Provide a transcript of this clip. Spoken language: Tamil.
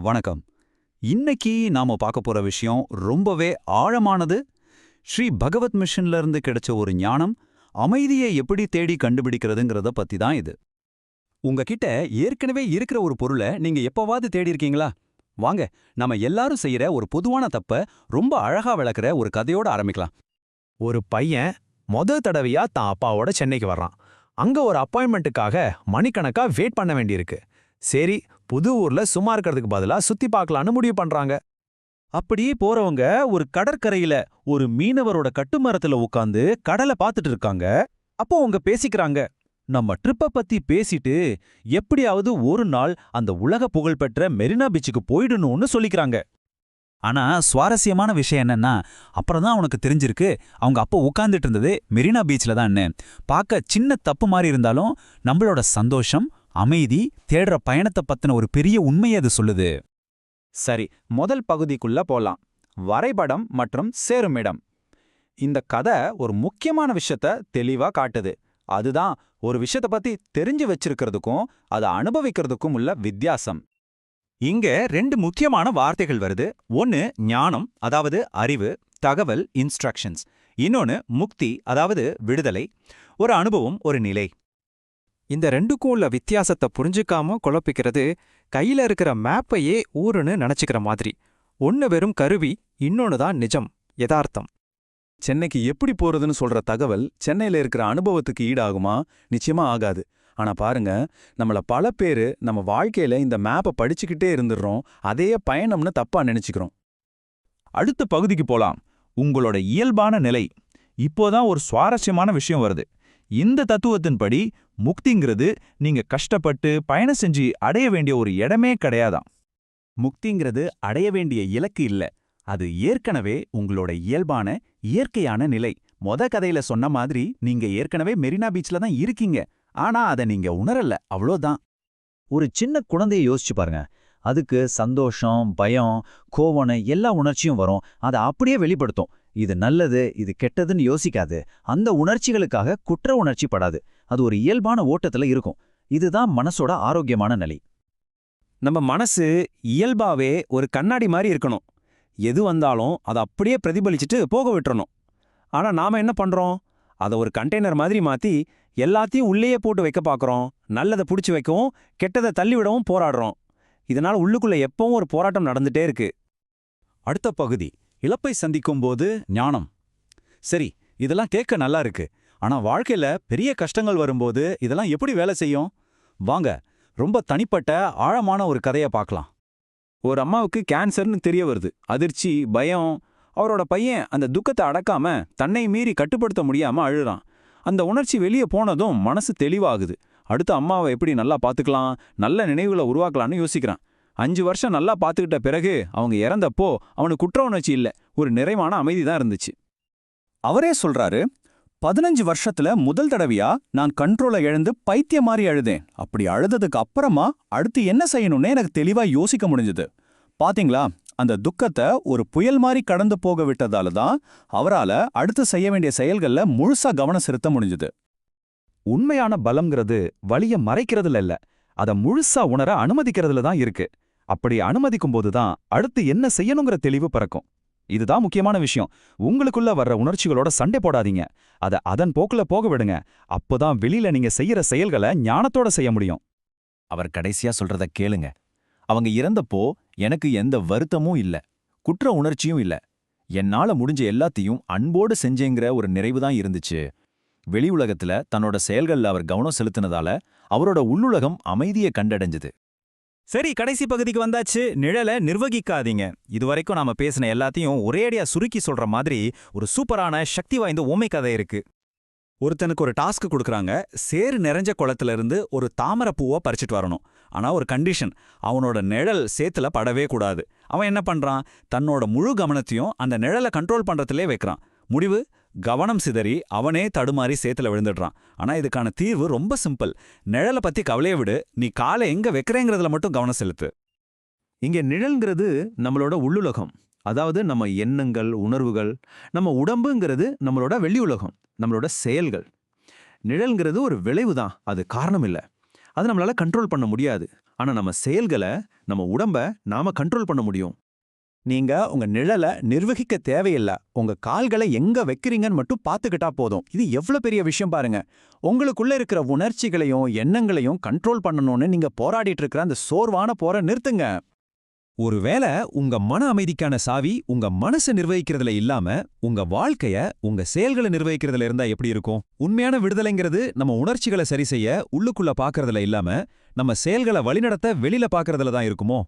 வணக்கம். இன்னைக்கு நாம பார்க்க போற விஷயம் ரொம்பவே ஆழமானது. ஸ்ரீ பகவத் மிஷன்ல இருந்து கிடைச்ச ஒரு ஞானம் அமைதியை எப்படி தேடி கண்டுபிடிக்கிறதுங்கிறத பத்தி தான் இது. உங்ககிட்ட ஏற்கனவே இருக்கிற ஒரு பொருளை நீங்க எப்பவாவது தேடி இருக்கீங்களா? வாங்க நம்ம எல்லாரும் செய்யற ஒரு பொதுவான தப்ப ரொம்ப அழகா விளக்குற ஒரு கதையோட ஆரம்பிக்கலாம். ஒரு பையன் மொத தடவையா தான் அப்பாவோட சென்னைக்கு வர்றான். அங்க ஒரு அப்பாயின்மெண்ட்டுக்காக மணிக்கணக்கா வெயிட் பண்ண வேண்டியிருக்கு. சரி புது ஊர்ல சும்மா இருக்கிறதுக்கு பதிலா சுத்தி பார்க்கலான்னு முடிவு பண்றாங்க. அப்படியே போறவங்க ஒரு கடற்கரையில ஒரு மீனவரோட கட்டுமரத்துல உட்காந்து கடலை பார்த்துட்டு இருக்காங்க. அப்போ அவங்க பேசிக்கிறாங்க நம்ம ட்ரிப்ப பத்தி பேசிட்டு எப்படியாவது ஒரு நாள் அந்த உலக புகழ்பெற்ற மெரினா பீச்சுக்கு போயிடணும்னு சொல்லிக்கிறாங்க. ஆனா சுவாரஸ்யமான விஷயம் என்னன்னா அப்புறம் தான் அவனுக்கு தெரிஞ்சிருக்கு அவங்க அப்போ உட்காந்துட்டு இருந்தது மெரினா பீச்ல தான் பார்க்க சின்ன தப்பு மாதிரி இருந்தாலும் நம்மளோட சந்தோஷம் அமைதி தேடுற பயணத்தை பத்தின ஒரு பெரிய உண்மையை அது சொல்லுது. சரி முதல் பகுதிக்குள்ள போலாம். வரைபடம் மற்றும் சேருமிடம் இந்த கதை ஒரு முக்கியமான விஷயத்த தெளிவா காட்டுது. அதுதான் ஒரு விஷயத்த பத்தி தெரிஞ்சு வச்சிருக்கிறதுக்கும் அதை அனுபவிக்கிறதுக்கும் உள்ள வித்தியாசம். இங்க ரெண்டு முக்கியமான வார்த்தைகள் வருது. ஒன்னு ஞானம் அதாவது அறிவு தகவல் இன்ஸ்ட்ரக்ஷன்ஸ் இன்னொன்னு முக்தி அதாவது விடுதலை. ஒரு அனுபவம் ஒரு நிலை. இந்த ரெண்டுக்கும் உள்ள வித்தியாசத்தை புரிஞ்சுக்காம குழப்பிக்கிறது கையில இருக்கிற மேப்பையே ஊருன்னு நினைச்சுக்கிற மாதிரி. ஒன்னு வெறும் கருவி இன்னொன்னு தான் நிஜம் யதார்த்தம். சென்னைக்கு எப்படி போறதுன்னு சொல்ற தகவல் சென்னையில இருக்கிற அனுபவத்துக்கு ஈடாகுமா? நிச்சயமா ஆகாது. ஆனா பாருங்க நம்மள பல பேரு நம்ம வாழ்க்கையில இந்த மேப்பை படிச்சுக்கிட்டே இருந்துடுறோம் அதையே பயணம்னு தப்பா நினைச்சுக்கிறோம். அடுத்த பகுதிக்கு போலாம். உங்களோட இயல்பான நிலை. இப்போதான் ஒரு சுவாரஸ்யமான விஷயம் வருது. இந்த தத்துவத்தின்படி முக்திங்கிறது நீங்க கஷ்டப்பட்டு பயணம் செஞ்சு அடைய வேண்டிய ஒரு இடமே கிடையாதாம். முக்திங்கிறது அடைய வேண்டிய இலக்கு இல்ல. அது ஏற்கனவே உங்களோட இயல்பான இயற்கையான நிலை. மொத கதையில சொன்ன மாதிரி நீங்க ஏற்கனவே மெரினா பீச்ல தான் இருக்கீங்க. ஆனா அத நீங்க உணரல. அவ்வளோதான் ஒரு சின்ன குழந்தைய யோசிச்சு பாருங்க. அதுக்கு சந்தோஷம் பயம் கோவண எல்லா உணர்ச்சியும் வரும். அதை அப்படியே வெளிப்படுத்தும். இது நல்லது இது கெட்டதுன்னு யோசிக்காது. அந்த உணர்ச்சிகளுக்காக குற்ற உணர்ச்சி படாது. அது ஒரு இயல்பான ஓட்டத்துல இருக்கும். இதுதான் மனசோட ஆரோக்கியமான நிலை. நம்ம மனசு இயல்பாவே ஒரு கண்ணாடி மாதிரி இருக்கணும். எது வந்தாலும் அதை அப்படியே பிரதிபலிச்சுட்டு போக விட்டுறணும். ஆனா நாம என்ன பண்றோம்? அதை ஒரு கண்டெய்னர் மாதிரி மாத்தி எல்லாத்தையும் உள்ளேயே போட்டு வைக்க பார்க்குறோம் நல்லதை புடிச்சு வைக்கவும் கெட்டதை தள்ளிவிடவும் போராடுறோம். இதனால உள்ளுக்குள்ள எப்பவும் ஒரு போராட்டம் நடந்துட்டே இருக்கு. அடுத்த பகுதி. இழப்பை சந்திக்கும் போது ஞானம். சரி இதெல்லாம் கேட்க நல்லா இருக்கு. ஆனா வாழ்க்கையில பெரிய கஷ்டங்கள் வரும்போது இதெல்லாம் எப்படி வேலை செய்யும்? வாங்க ரொம்ப தனிப்பட்ட ஆழமான ஒரு கதையை பார்க்கலாம். ஒரு அம்மாவுக்கு கேன்சர்னு தெரிய வருது. அதிர்ச்சி பயம். அவரோட பையன் அந்த துக்கத்தை அடக்காம தன்னை மீறி கட்டுப்படுத்த முடியாம அழுறான். அந்த உணர்ச்சி வெளியே போனதும் மனசு தெளிவாகுது. அடுத்து அம்மாவை எப்படி நல்லா பார்த்துக்கலாம் நல்ல நினைவுகளை உருவாக்கலாம்னு யோசிக்கிறான். அஞ்சு வருஷம் நல்லா பார்த்துக்கிட்ட பிறகு அவங்க இறந்தப்போ அவனுக்கு குற்ற உணர்ச்சி இல்ல. ஒரு நிறைவான அமைதி தான் இருந்துச்சு. அவரே சொல்றாரு பதினஞ்சு வருஷத்துல முதல் தடவையா நான் கண்ட்ரோலை இழந்து பைத்தியம் மாதிரி அழுதேன். அப்படி அழுததுக்கு அப்புறமா அடுத்து என்ன செய்யணும்னு எனக்கு தெளிவா யோசிக்க முடிஞ்சது. பாத்தீங்களா? அந்த துக்கத்தை ஒரு புயல் மாதிரி கடந்து போக விட்டதால தான் அவரால அடுத்து செய்ய வேண்டிய செயல்கள்ல முழுசா கவனம் செலுத்த முடிஞ்சது. உண்மையான பலம்ங்கிறது வழிய மறைக்கிறதுல இல்ல. அத முழுசா உணர அனுமதிக்கிறதுல தான் இருக்கு. அப்படி அனுமதிக்கும் போதுதான் அடுத்து என்ன செய்யணுங்கிற தெளிவு பிறக்கும். இதுதான் முக்கியமான விஷயம். உங்களுக்குள்ள வர்ற உணர்ச்சிகளோட சண்டை போடாதீங்க. அத அதன் போக்குல போக விடுங்க. அப்போதான் வெளியில நீங்க செய்யற செயல்களை ஞானத்தோட செய்ய முடியும். அவர் கடைசியா சொல்றத கேளுங்க. அவங்க இறந்தப்போ எனக்கு எந்த வருத்தமும் இல்ல. குற்ற உணர்ச்சியும் இல்ல. என்னால முடிஞ்ச எல்லாத்தையும் அன்போடு செஞ்சேங்கிற ஒரு நிறைவு தான் இருந்துச்சு. வெளி உலகத்துல தன்னோட செயல்கள்ல அவர் கவனம் செலுத்தினதால அவரோட உள்ளுலகம் அமைதியை கண்டடைஞ்சது. சரி கடைசி பகுதிக்கு வந்தாச்சு. நிழலை நிர்வகிக்காதீங்க. இதுவரைக்கும் நாம பேசின எல்லாத்தையும் ஒரேடியா சுருக்கி சொல்ற மாதிரி ஒரு சூப்பரான சக்தி வாய்ந்த ஓமை கதை இருக்கு. ஒருத்தனுக்கு ஒரு டாஸ்க் கொடுக்குறாங்க. சேறு நிறைஞ்ச குளத்துல இருந்து ஒரு தாமரை பூவை பறிச்சிட்டு வரணும். ஆனா ஒரு கண்டிஷன் அவனோட நிழல் சேத்துல படவே கூடாது. அவன் என்ன பண்றான்? தன்னோட முழு கவனத்தையும் அந்த நிழலை கண்ட்ரோல் பண்றதுலே வைக்கிறான். முடிவு? கவனம் சிதறி அவனே தடுமாறி சேத்துல விழுந்துடுறான். ஆனா இதுக்கான தீர்வு ரொம்ப சிம்பிள். நிழலை பத்தி கவலையை விடு. நீ காலை எங்க வைக்கிறேங்கிறதுல மட்டும் கவனம் செலுத்து. இங்க நிழல்ங்கிறது நம்மளோட உள்ளுலகம். அதாவது நம்ம எண்ணங்கள் உணர்வுகள் நம்ம உடம்புங்கிறது நம்மளோட வெளி உலகம் நம்மளோட செயல்கள். நிழல்ங்கிறது ஒரு விளைவு தான். அது காரணம் இல்ல அது நம்மளால கண்ட்ரோல் பண்ண முடியாது. ஆனா நம்ம செயல்களை நம்ம உடம்ப நாம கண்ட்ரோல் பண்ண முடியும். நீங்க உங்க நிழலை நிர்வகிக்க தேவையில்ல. உங்க கால்களை எங்க வைக்கிறீங்கன்னு மட்டும் பார்த்துக்கிட்டா போதும். இது எவ்வளவு பெரிய விஷயம் பாருங்க. உங்களுக்குள்ள இருக்கிற உணர்ச்சிகளையும் எண்ணங்களையும் கண்ட்ரோல் பண்ணணும்னு நீங்க போராடிட்டு இருக்கிற அந்த சோர்வான போரை நிறுத்துங்க. ஒருவேளை உங்க மன அமைதிக்கான சாவி உங்க மனசை நிர்வகிக்கிறதுல இல்லாம உங்க வாழ்க்கைய உங்க செயல்களை நிர்வகிக்கிறதுல இருந்தா எப்படி இருக்கும்? உண்மையான விடுதலைங்கிறது நம்ம உணர்ச்சிகளை சரி செய்ய உள்ளுக்குள்ள பாக்குறதுல இல்லாம நம்ம செயல்களை வழிநடத்த வெளியில பாக்குறதுல தான் இருக்குமோ?